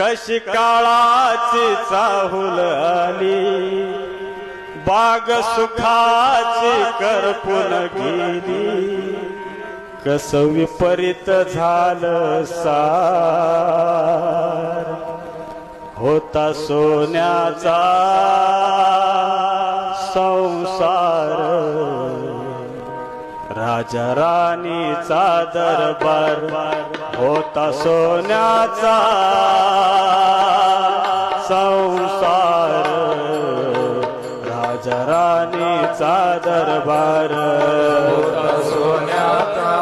कशी काळाची चाहुल आली? बाग सुखाची करपून गेली. कस विपरीत झालं सार? होता सोन्याचा संसार. राजा राणीचा दरबार होता सोन्याचा. संसार राजा राणीचा दरबार होता सोन्याचा.